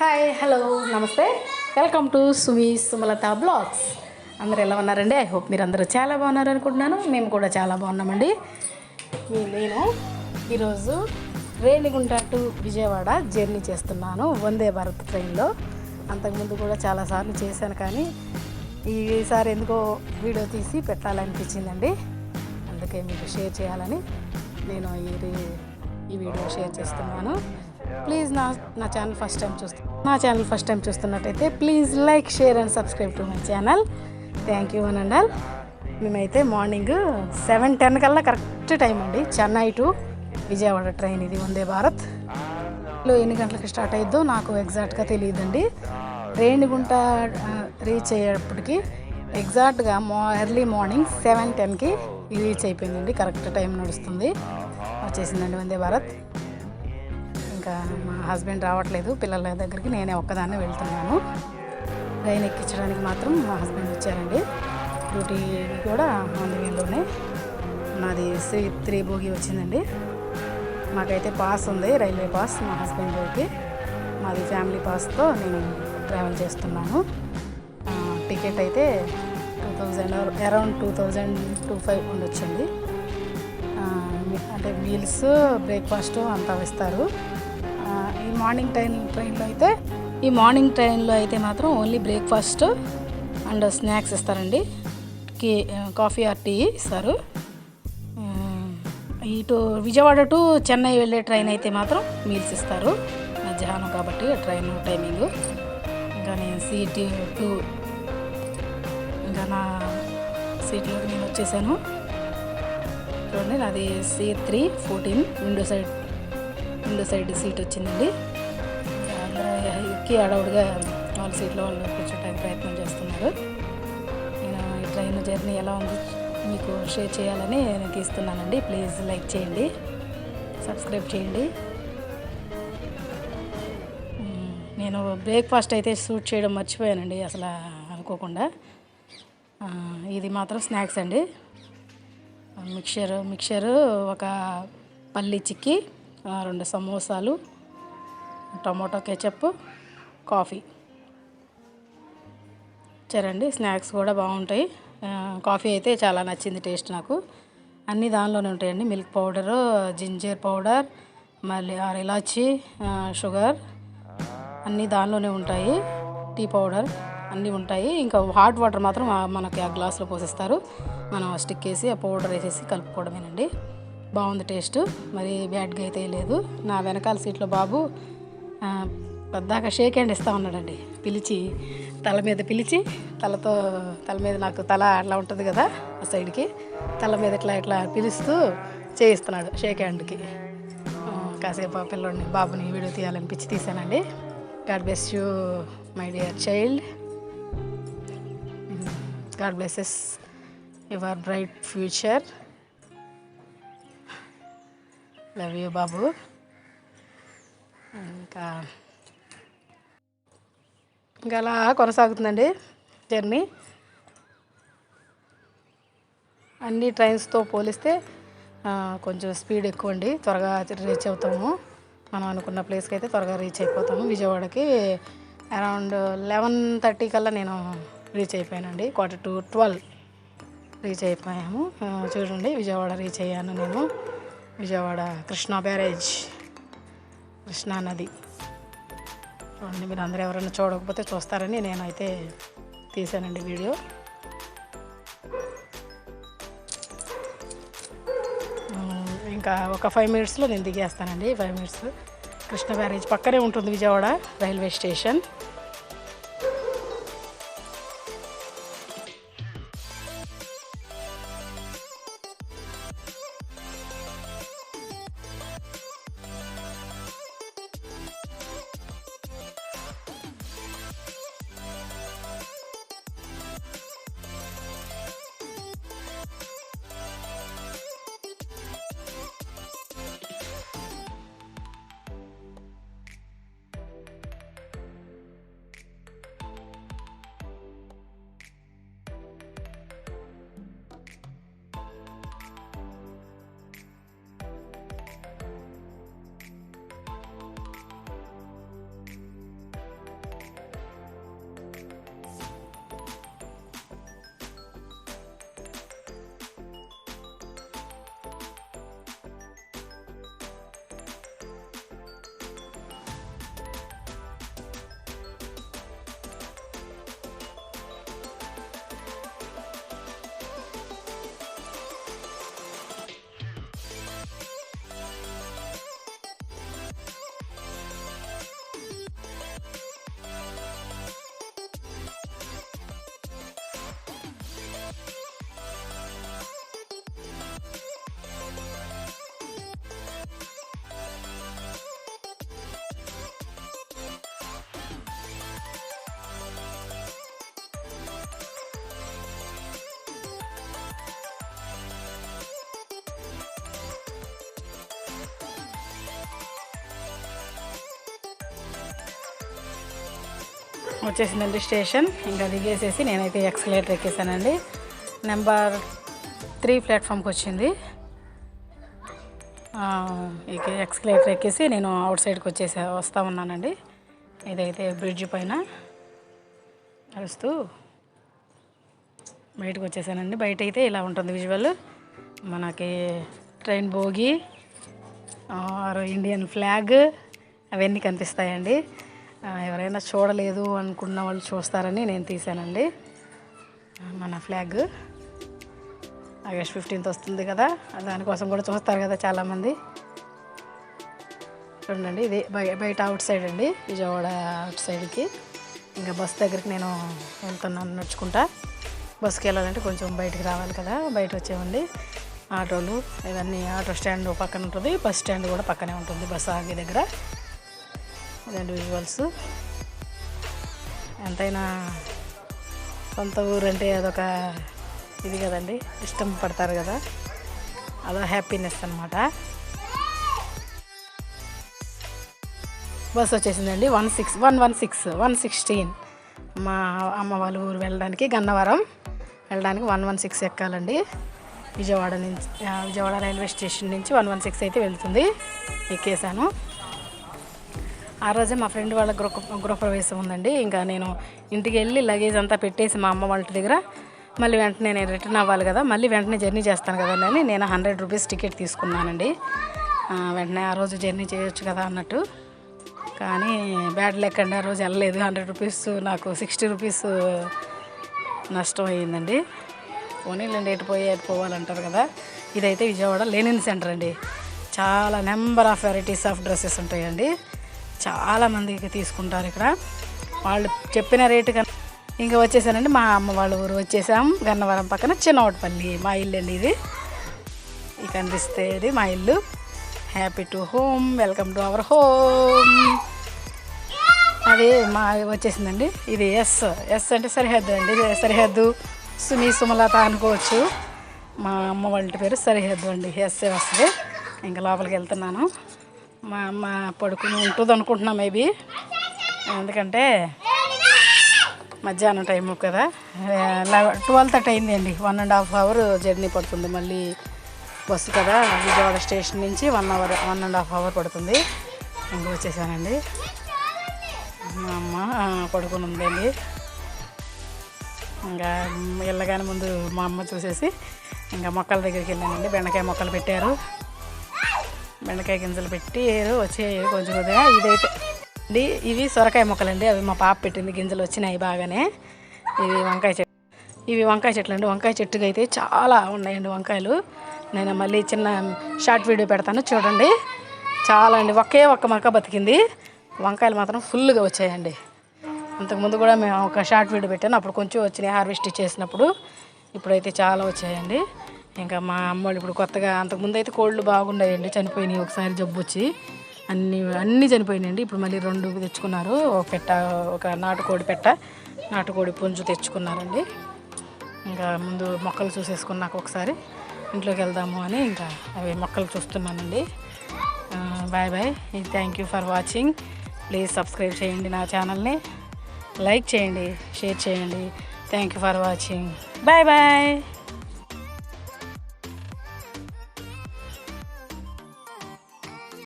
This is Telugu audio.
హాయ్ హలో నమస్తే. Welcome to Sumi Sumalatha blogs అందరూ ఎలా ఉన్నారండి? ఐ హోప్ మీరు అందరూ చాలా బాగున్నారు అనుకుంటున్నాను. మేము కూడా చాలా బాగున్నామండి. నేను ఈరోజు రేణిగుంట టు విజయవాడ జర్నీ చేస్తున్నాను. వందే భారత్ ట్రైన్లో. అంతకుముందు కూడా చాలాసార్లు చేశాను కానీ ఈసారి ఎందుకో వీడియో తీసి పెట్టాలనిపించిందండి. అందుకే మీకు షేర్ చేయాలని నేను ఈ రీ- ఈ వీడియో షేర్ చేస్తున్నాను. ప్లీజ్ నా నా ఛానల్ ఫస్ట్ టైం చూస్తు నా ఛానల్ ఫస్ట్ టైం చూస్తున్నట్టయితే please like share and subscribe to my channel thank you అని అండాల్ మేమైతే మార్నింగ్ సెవెన్ టెన్ కల్లా కరెక్ట్ టైం అండి. చెన్నై టు విజయవాడ ట్రైన్ ఇది. వందే భారత్. లో ఎన్ని గంటలకు స్టార్ట్ అయ్యిద్దో నాకు ఎగ్జాక్ట్గా తెలియదండి. రేణిగుంట రీచ్ అయ్యేటప్పటికి ఎగ్జాక్ట్గా మా ఎర్లీ మార్నింగ్ సెవెన్ టెన్కి రీచ్ అయిపోయిందండి. కరెక్ట్ టైం నడుస్తుంది. వచ్చేసిందండి వందే భారత్. ఇంకా మా హస్బెండ్ రావట్లేదు పిల్లల దగ్గరికి నేనే ఒక్కదాన్నే వెళ్తున్నాను. ట్రైన్ ఎక్కించడానికి మాత్రం మా హస్బెండ్ వచ్చారండి. డ్యూటీ కూడా ఆన్ వేలోనే. నాది సి త్రీ భోగి వచ్చిందండి. మాకైతే పాస్ ఉంది రైల్వే పాస్ మా హస్బెండ్కి మాది ఫ్యామిలీ పాస్తో నేను ట్రావెల్ చేస్తున్నాను. టికెట్ అయితే two thousand around two thousand two five ఉండొచ్చండి. అంటే మీల్స్ బ్రేక్ఫాస్ట్ అంతా ఇస్తారు. మార్నింగ్ ట్రైన్ ట్రైన్లో అయితే ఈ మార్నింగ్ ట్రైన్లో అయితే మాత్రం ఓన్లీ బ్రేక్ఫాస్ట్ అండ్ స్నాక్స్ ఇస్తారండి. కే కాఫీ ఆర్ టీ ఇస్తారు. ఇటు విజయవాడ టు చెన్నై వెళ్ళే ట్రైన్ అయితే మాత్రం మీల్స్ ఇస్తారు. మధ్యాహ్నం కాబట్టి ట్రైన్ టైమింగ్. ఇంకా నేను సీట్ టూ ఇంకా నా సీట్లోకి నేను వచ్చేసాను. చూడండి నాది C three fourteen window side window side seat వచ్చిందండి. అందరూ ఎక్కి అడవుడిగా వాళ్ళ సీట్లో వాళ్ళు కూర్చోడానికి ప్రయత్నం చేస్తున్నారు. నేను ఈ ట్రైన్ జర్నీ ఎలా ఉంది మీకు షేర్ చేయాలని నేను తీస్తున్నానండి. ప్లీజ్ లైక్ చేయండి సబ్స్క్రైబ్ చేయండి. నేను బ్రేక్ఫాస్ట్ అయితే షూట్ చేయడం మర్చిపోయానండి అసలు అనుకోకుండా. ఇది మాత్రం స్నాక్స్ అండి. మిక్చర్ మిక్చరు ఒక పల్లి చిక్కీ రెండు సమోసాలు టమాటో కెచప్ కాఫీ. ఇచ్చారండి స్నాక్స్ కూడా బాగుంటాయి. కాఫీ అయితే చాలా నచ్చింది టేస్ట్ నాకు. అన్నీ దానిలోనే ఉంటాయండి. మిల్క్ పౌడరు జింజర్ పౌడర్ మళ్ళీ ఆర్ ఇలాచి షుగర్ అన్నీ దానిలోనే ఉంటాయి. టీ పౌడర్ అన్నీ ఉంటాయి. ఇంకా హాట్ వాటర్ మాత్రం మనకి ఆ గ్లాస్లో పోసిస్తారు. మనం స్టిక్ వేసి ఆ పౌడర్ వేసేసి కలుపుకోవడమేనండి. బాగుంది టేస్ట్. మరి బ్యాడ్గా అయితే లేదు. నా వెనకాల సీట్లో బాబు పెద్దాక షేక్ హ్యాండ్ ఇస్తూ ఉన్నాడండి. పిలిచి తల మీద పిలిచి తలతో తల మీద నాకు తల అట్లా ఉంటుంది కదా ఆ సైడ్కి. తల మీద ఇట్లా ఇట్లా పిలుస్తూ చేయిస్తున్నాడు షేక్ హ్యాండ్కి. కాసేపు ఆ పిల్లోడిని బాబుని వీడియో తీయాలనిపించి తీసానండి. God bless you my dear child. God blesses your bright future. Love you బాబు ఇంకా ఇంకా అలా కొనసాగుతుందండి జర్నీ. అన్ని ట్రైన్స్తో పోలిస్తే కొంచెం స్పీడ్ ఎక్కువ అండి త్వరగా రీచ్ అవుతాము. మనం అనుకున్న ప్లేస్కి అయితే త్వరగా రీచ్ అయిపోతాము. విజయవాడకి అరౌండ్ లెవెన్ థర్టీ కల్లా నేను రీచ్ అయిపోయానండి. క్వార్టర్ టు ట్వెల్వ్ రీచ్ అయిపోయాము. చూడండి విజయవాడ రీచ్ అయ్యాను నేను. విజయవాడ కృష్ణా బ్యారేజ్ కృష్ణా నది. చూడండి మీరు అందరూ ఎవరైనా చూడకపోతే చూస్తారని నేనైతే తీసానండి వీడియో. ఇంకా ఒక ఫైవ్ మినిట్స్లో నేను దిగేస్తానండి ఫైవ్ మినిట్స్ కృష్ణ బ్యారేజ్ పక్కనే ఉంటుంది విజయవాడ రైల్వే స్టేషన్. వచ్చేసిందండి స్టేషన్. ఇంకా దిగేసేసి నేనైతే ఎక్సలేటర్ ఎక్కేసానండి. నెంబర్ త్రీ ప్లాట్ఫామ్కి వచ్చింది. ఇక ఎక్స్కలేటర్ ఎక్కేసి నేను అవుట్ సైడ్కి వచ్చేసా వస్తూ ఉన్నానండి. ఇదైతే బ్రిడ్జ్ పైన నడుస్తూ బయటకు వచ్చేసానండి. బయట అయితే ఇలా ఉంటుంది విజువల్. మనకి ట్రైన్ భోగి ఆర్ ఇండియన్ ఫ్లాగ్ అవన్నీ కనిపిస్తాయండి. ఎవరైనా చూడలేదు అనుకున్న వాళ్ళు చూస్తారని నేను తీసానండి మన ఫ్లాగ్. ఆగస్ట్ ఫిఫ్టీన్త్ వస్తుంది కదా దానికోసం కూడా చూస్తారు కదా చాలామంది. చూడండి ఇది బయ- బయట అవుట్ సైడ్ అండి విజయవాడ అవుట్ సైడ్కి. ఇంకా బస్ దగ్గరికి నేను వెళ్తున్నాను నడుచుకుంటా. బస్సుకి వెళ్ళాలంటే కొంచెం బయటికి రావాలి కదా బయట వచ్చేవండి. ఆటోలు ఇవన్నీ ఆటో స్టాండ్ పక్కన ఉంటుంది బస్ స్టాండ్ కూడా పక్కనే ఉంటుంది బస్ ఆగే దగ్గర. ఇదండి విజువల్స్ ఎంతైనా సొంత ఊరు అంటే అదొక ఇది కదండి ఇష్టం పడతారు కదా. అదో హ్యాపీనెస్ అనమాట బస్ వచ్చేసిందండి one six one one six one sixteen. మా అమ్మ వాళ్ళ ఊరు వెళ్ళడానికి గన్నవరం వెళ్ళడానికి వన్ వన్ సిక్స్ ఎక్కాలండి. విజయవాడ నుంచి విజయవాడ రైల్వే స్టేషన్ నుంచి వన్ వన్ సిక్స్ అయితే వెళ్తుంది. ఎక్కేసాను ఆ రోజే మా ఫ్రెండ్ వాళ్ళ గృహ గృహప్రవేశం ఉందండి. ఇంకా నేను ఇంటికి వెళ్ళి లగేజ్ అంతా పెట్టేసి మా అమ్మ వాళ్ళ దగ్గర మళ్ళీ వెంటనే నేను రిటర్న్ అవ్వాలి కదా మళ్ళీ వెంటనే జర్నీ చేస్తాను కదా అని నేను హండ్రెడ్ రూపీస్ టికెట్ తీసుకున్నానండి. వెంటనే ఆ రోజు జర్నీ చేయొచ్చు కదా అన్నట్టు. కానీ బ్యాడ్ లెక్కండి ఆ రోజు వెళ్ళలేదు. హండ్రెడ్ రూపీస్ నాకు సిక్స్టీ రూపీస్ నష్టం అయ్యిందండి. పోనీలండి ఎటు పోయి ఎటు పోవాలంటారు కదా. ఇదైతే విజయవాడ లెనిన్ సెంటర్ అండి. చాలా number of varieties of dresses ఉంటాయండి. చాలామంది తీసుకుంటారు ఇక్కడ. వాళ్ళు చెప్పిన రేటు కన్నా ఇంకా వచ్చేసానండి మా అమ్మ వాళ్ళ ఊరు వచ్చేసాం. గన్నవరం పక్కన చిన్నవటపల్లి మా ఇల్లు అండి ఇది. ఇది కనిపిస్తే ఇది మా ఇల్లు. Happy to home welcome to our home అది మా వచ్చేసిందండి. ఇది ఎస్ ఎస్ అంటే సరిహద్దు అండి. ఇది సరిహద్దు. సుమి సుమలత అనుకోవచ్చు. మా అమ్మ వాళ్ళ పేరు సరిహద్దు అండి. ఎస్ వస్తుంది. ఇంకా లోపలికి వెళ్తున్నాను. మా అమ్మ పడుకుని ఉంటుంది అనుకుంటున్నా మేబీ. ఎందుకంటే మధ్యాహ్నం టైము కదా. ట్వెల్వ్ థర్టీ అయింది అండి one and half hour journey పడుతుంది. మళ్ళీ బస్సు కదా. విజయవాడ స్టేషన్ నుంచి one hour one and half hour పడుతుంది. ఇంక వచ్చేసానండి. మా అమ్మ పడుకుని ఉందండి. ఇంకా వెళ్ళగానే ముందు మా అమ్మ చూసేసి ఇంకా మొక్కల దగ్గరికి వెళ్ళానండి. బెండకాయ మొక్కలు పెట్టారు. బెండకాయ గింజలు పెట్టి వచ్చాయి కొంచెం కొద్దిగా ఇదైతే. అండి ఇవి సొరకాయ మొక్కలండి. అవి మా పాప పెట్టింది. గింజలు వచ్చినాయి బాగానే. ఇవి వంకాయ చెట్టు ఇవి వంకాయ చెట్లు అండి. వంకాయ చెట్టుకి అయితే చాలా ఉన్నాయండి వంకాయలు. నేను మళ్ళీ చిన్న షార్ట్ వీడియో పెడతాను. చూడండి. చాలా అండి. ఒకే ఒక్క మొక్క బతికింది. వంకాయలు మాత్రం ఫుల్గా వచ్చాయండి. అంతకుముందు కూడా మేము ఒక షార్ట్ వీడియో పెట్టాను. అప్పుడు కొంచెం వచ్చినాయి. హార్వెస్ట్ చేసినప్పుడు ఇప్పుడైతే చాలా వచ్చాయండి. ఇంకా మా అమ్మ వాళ్ళు ఇప్పుడు కొత్తగా అంతకుముందు అయితే కోళ్ళు బాగుండాయండి చనిపోయినాయి ఒకసారి జబ్బు వచ్చి అన్ని అన్నీ చనిపోయినాయండి. ఇప్పుడు మళ్ళీ రెండు తెచ్చుకున్నారు. ఒక పెట్ట ఒక నాటుకోడి పెట్ట నాటుకోడి పుంజు తెచ్చుకున్నారండి. ఇంకా ముందు మొక్కలు చూసేసుకున్నాక ఒకసారి ఇంట్లోకి వెళ్దాము అని ఇంకా అవి మొక్కలు చూస్తున్నానండి. Bye bye. Thank you for watching. Please subscribe చేయండి నా ఛానల్ని. లైక్ చేయండి షేర్ చేయండి. Thank you for watching. Bye bye.